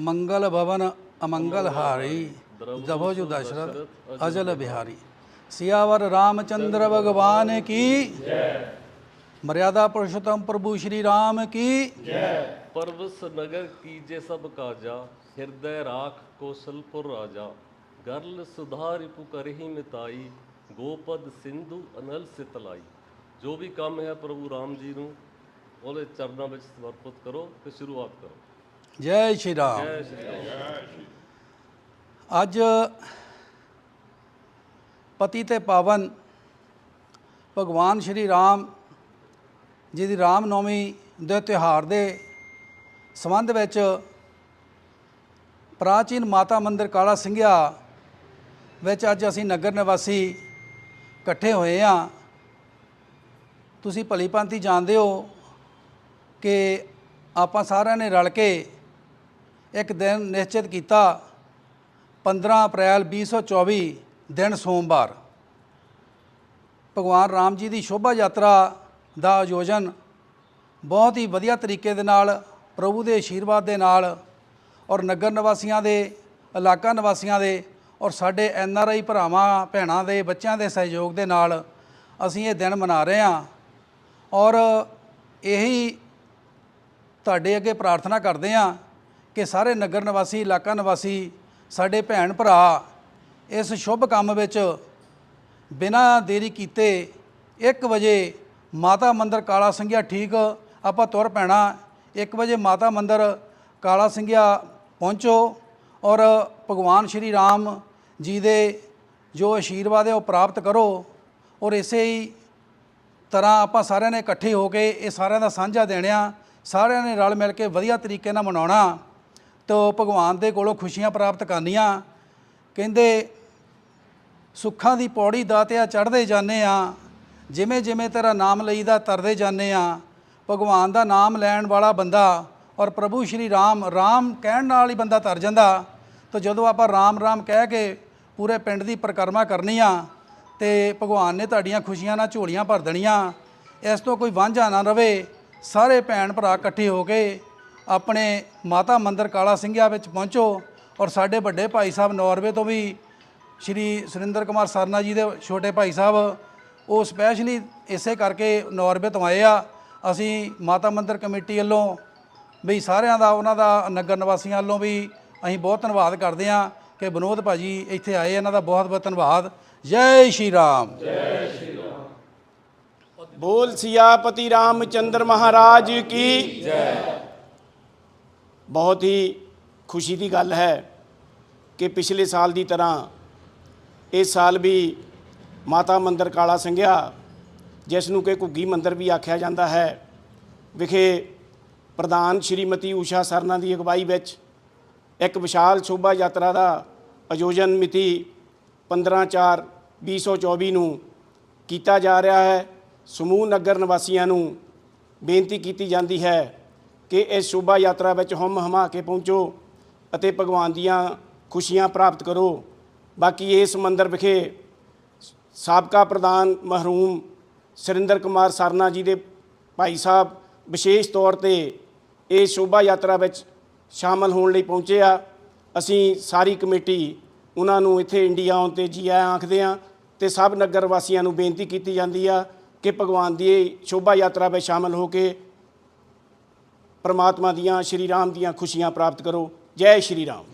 मंगल भवन अमंगल हारी जभोजु दशरथ अजल बिहारी सियावर रामचंद्र भगवान की मर्यादा पुरुषोत्तम प्रभु श्री राम की परवस नगर कीजे सब काजा हृदय राख कौशलपुर राजा गर्ल सुधारिपु करही मिताई ਗੋਪਦ ਸਿੰਧੂ ਅਨਲ ਸਿਤਲਾਈ ਜੋ ਵੀ ਕੰਮ ਹੈ ਪ੍ਰਭੂ ਰਾਮ ਜੀ ਨੂੰ ਉਹਦੇ ਚਰਨਾਂ ਵਿੱਚ ਸਮਰਪਿਤ ਕਰੋ ਤੇ ਸ਼ੁਰੂਆਤ ਕਰੋ ਜੈ ਸ਼੍ਰੀ ਰਾਮ। ਅੱਜ ਪਤੀ ਤੇ ਪਾਵਨ ਭਗਵਾਨ ਸ਼੍ਰੀ ਰਾਮ ਜੀ ਦੀ ਰਾਮ ਨੌਮੀ ਦੇ ਤਿਉਹਾਰ ਦੇ ਸੰਬੰਧ ਵਿੱਚ ਪ੍ਰਾਚੀਨ ਮਾਤਾ ਮੰਦਿਰ ਕਾਲਾ ਸਿੰਘਿਆ ਵਿੱਚ ਅੱਜ ਅਸੀਂ ਨਗਰ ਨਿਵਾਸੀ ਇਕੱਠੇ ਹੋਏ ਹਾਂ। ਤੁਸੀਂ ਭਲੀ ਭਾਂਤੀ ਜਾਣਦੇ ਹੋ ਕਿ ਆਪਾਂ ਸਾਰਿਆਂ ਨੇ ਰਲ ਕੇ ਇੱਕ ਦਿਨ ਨਿਸ਼ਚਿਤ ਕੀਤਾ। 15 ਅਪ੍ਰੈਲ 2024 ਦਿਨ ਸੋਮਵਾਰ। ਭਗਵਾਨ ਰਾਮ ਜੀ ਦੀ ਸ਼ੋਭਾ ਯਾਤਰਾ ਦਾ ਆਯੋਜਨ ਬਹੁਤ ਹੀ ਵਧੀਆ ਤਰੀਕੇ ਦੇ ਨਾਲ, ਪ੍ਰਭੂ ਦੇ ਆਸ਼ੀਰਵਾਦ ਦੇ ਨਾਲ ਔਰ ਨਗਰ ਨਿਵਾਸੀਆਂ ਦੇ, ਇਲਾਕਾ ਨਿਵਾਸੀਆਂ ਦੇ ਔਰ ਸਾਡੇ ਐਨ ਆਰ ਆਈ ਭਰਾਵਾਂ, ਭੈਣਾਂ ਦੇ, ਬੱਚਿਆਂ ਦੇ ਸਹਿਯੋਗ ਦੇ ਨਾਲ ਅਸੀਂ ਇਹ ਦਿਨ ਮਨਾ ਰਹੇ ਹਾਂ ਔਰ ਇਹੀ ਤੁਹਾਡੇ ਅੱਗੇ ਪ੍ਰਾਰਥਨਾ ਕਰਦੇ ਹਾਂ ਕਿ ਸਾਰੇ ਨਗਰ ਨਿਵਾਸੀ, ਇਲਾਕਾ ਨਿਵਾਸੀ, ਸਾਡੇ ਭੈਣ ਭਰਾ ਇਸ ਸ਼ੁਭ ਕੰਮ ਵਿੱਚ ਬਿਨਾਂ ਦੇਰੀ ਕੀਤੇ 1 ਵਜੇ ਮਾਤਾ ਮੰਦਰ ਕਾਲਾ ਸਿੰਘਿਆ ਠੀਕ ਆਪਾਂ ਤੁਰ ਪੈਣਾ। 1 ਵਜੇ ਮਾਤਾ ਮੰਦਰ ਕਾਲਾ ਸਿੰਘਿਆ ਪਹੁੰਚੋ ਔਰ ਭਗਵਾਨ ਸ਼੍ਰੀ ਰਾਮ ਜੀ ਦੇ ਜੋ ਆਸ਼ੀਰਵਾਦ ਹੈ ਉਹ ਪ੍ਰਾਪਤ ਕਰੋ ਔਰ ਇਸੇ ਹੀ ਤਰ੍ਹਾਂ ਆਪਾਂ ਸਾਰਿਆਂ ਨੇ ਇਕੱਠੇ ਹੋ ਕੇ ਇਹ ਸਾਰਿਆਂ ਦਾ ਸਾਂਝਾ ਦੇਣਿਆ ਸਾਰਿਆਂ ਨੇ ਰਲ ਮਿਲ ਕੇ ਵਧੀਆ ਤਰੀਕੇ ਨਾਲ ਮਨਾਉਣਾ। ਤੋ ਭਗਵਾਨ ਦੇ ਕੋਲੋਂ ਖੁਸ਼ੀਆਂ ਪ੍ਰਾਪਤ ਕਰਨੀਆਂ। ਕਹਿੰਦੇ, ਸੁੱਖਾਂ ਦੀ ਪੌੜੀ ਦਾਤਿਆ ਚੜ੍ਹਦੇ ਜਾਂਦੇ ਆ। ਜਿਵੇਂ ਜਿਵੇਂ ਤੇਰਾ ਨਾਮ ਲਈਦਾ ਤਰਦੇ ਜਾਂਦੇ ਆ। ਭਗਵਾਨ ਦਾ ਨਾਮ ਲੈਣ ਵਾਲਾ ਬੰਦਾ ਔਰ ਪ੍ਰਭੂ ਸ਼੍ਰੀ ਰਾਮ ਰਾਮ ਕਹਿਣ ਨਾਲ ਹੀ ਬੰਦਾ ਤਰ ਜਾਂਦਾ। ਤਾਂ ਜਦੋਂ ਆਪਾਂ ਰਾਮ ਰਾਮ ਕਹਿ ਕੇ ਪੂਰੇ ਪਿੰਡ ਦੀ ਪਰਿਕਰਮਾ ਕਰਨੀ ਆ, ਤੇ ਭਗਵਾਨ ਨੇ ਤੁਹਾਡੀਆਂ ਖੁਸ਼ੀਆਂ ਨਾਲ ਝੋਲੀਆਂ ਭਰ ਦੇਣੀਆਂ। ਇਸ ਤੋਂ ਕੋਈ ਵਾਂਝਾ ਨਾ ਰਵੇ। ਸਾਰੇ ਭੈਣ ਭਰਾ ਇਕੱਠੇ ਹੋ ਕੇ ਆਪਣੇ ਮਾਤਾ ਮੰਦਰ ਕਾਲਾ ਸਿੰਘਿਆ ਵਿੱਚ ਪਹੁੰਚੋ ਔਰ ਸਾਡੇ ਵੱਡੇ ਭਾਈ ਸਾਹਿਬ ਨਾਰਵੇ ਤੋਂ ਵੀ ਸ਼੍ਰੀ ਸੁਰਿੰਦਰ ਕੁਮਾਰ ਸਰਨਾ ਜੀ ਦੇ ਛੋਟੇ ਭਾਈ ਸਾਹਿਬ, ਉਹ ਸਪੈਸ਼ਲੀ ਇਸੇ ਕਰਕੇ ਨਾਰਵੇ ਤੋਂ ਆਏ ਆ। ਅਸੀਂ ਮਾਤਾ ਮੰਦਰ ਕਮੇਟੀ ਵੱਲੋਂ ਵੀ ਸਾਰਿਆਂ ਦਾ, ਉਹਨਾਂ ਦਾ, ਨਗਰ ਨਿਵਾਸੀਆਂ ਵੱਲੋਂ ਵੀ ਅਸੀਂ ਬਹੁਤ ਧੰਨਵਾਦ ਕਰਦੇ ਹਾਂ ਕਿ ਵਿਨੋਦ ਭਾਜੀ ਇੱਥੇ ਆਏ, ਇਹਨਾਂ ਦਾ ਬਹੁਤ ਬਹੁਤ ਧੰਨਵਾਦ। ਜੈ ਸ਼੍ਰੀ ਰਾਮ। ਜੈ ਸ਼੍ਰੀ ਰਾਮ ਬੋਲ ਸਿਆਪਤੀ ਰਾਮਚੰਦਰ ਮਹਾਰਾਜ ਕੀ? ਜੈ ਬਹੁਤ ਹੀ ਖੁਸ਼ੀ ਦੀ ਗੱਲ ਹੈ ਕਿ ਪਿਛਲੇ ਸਾਲ ਦੀ ਤਰ੍ਹਾਂ ਇਸ ਸਾਲ ਵੀ ਮਾਤਾ ਮੰਦਰ ਕਾਲਾ ਸਿੰਘਿਆ, ਜਿਸ ਨੂੰ ਕਿ ਘੁੱਗੀ ਮੰਦਰ ਵੀ ਆਖਿਆ ਜਾਂਦਾ ਹੈ, ਵਿਖੇ ਪ੍ਰਧਾਨ ਸ਼੍ਰੀਮਤੀ ਊਸ਼ਾ ਸਰਨਾ ਦੀ ਅਗਵਾਈ ਵਿੱਚ ਇੱਕ ਵਿਸ਼ਾਲ ਸ਼ੋਭਾ ਯਾਤਰਾ ਦਾ ਆਯੋਜਨ ਮਿਤੀ 15/4/2024 ਨੂੰ ਕੀਤਾ ਜਾ ਰਿਹਾ ਹੈ। ਸਮੂਹ ਨਗਰ ਨਿਵਾਸੀਆਂ ਨੂੰ ਬੇਨਤੀ ਕੀਤੀ ਜਾਂਦੀ ਹੈ ਕਿ ਇਸ ਸ਼ੋਭਾ ਯਾਤਰਾ ਵਿੱਚ ਹਮ ਹਮਾ ਕੇ ਪਹੁੰਚੋ ਅਤੇ ਭਗਵਾਨ ਦੀਆਂ ਖੁਸ਼ੀਆਂ ਪ੍ਰਾਪਤ ਕਰੋ। ਬਾਕੀ ਇਸ ਮੰਦਰ ਵਿਖੇ ਸਾਬਕਾ ਪ੍ਰਧਾਨ ਮਰਹੂਮ ਸੁਰਿੰਦਰ ਕੁਮਾਰ ਸਰਨਾ ਜੀ ਦੇ ਭਾਈ ਸਾਹਿਬ ਵਿਸ਼ੇਸ਼ ਤੌਰ ਤੇ ਇਹ ਸ਼ੋਭਾ ਯਾਤਰਾ ਵਿੱਚ ਸ਼ਾਮਲ ਹੋਣ ਲਈ ਪਹੁੰਚੇ ਆ। ਅਸੀਂ ਸਾਰੀ ਕਮੇਟੀ ਉਹਨਾਂ ਨੂੰ ਇੱਥੇ ਇੰਡੀਆ ਆਉਣ ਤੇ ਜੀ ਆਇਆਂ ਆਖਦੇ ਆ ਤੇ ਸਭ ਨਗਰ ਵਾਸੀਆਂ ਨੂੰ ਬੇਨਤੀ ਕੀਤੀ ਜਾਂਦੀ ਆ ਕਿ ਭਗਵਾਨ ਦੀ ਸ਼ੋਭਾ ਯਾਤਰਾ ਵਿੱਚ ਸ਼ਾਮਲ ਹੋ ਕੇ ਪਰਮਾਤਮਾ ਦੀਆਂ ਸ਼੍ਰੀ ਰਾਮ ਦੀਆਂ ਖੁਸ਼ੀਆਂ ਪ੍ਰਾਪਤ ਕਰੋ। ਜੈ ਸ਼੍ਰੀ ਰਾਮ।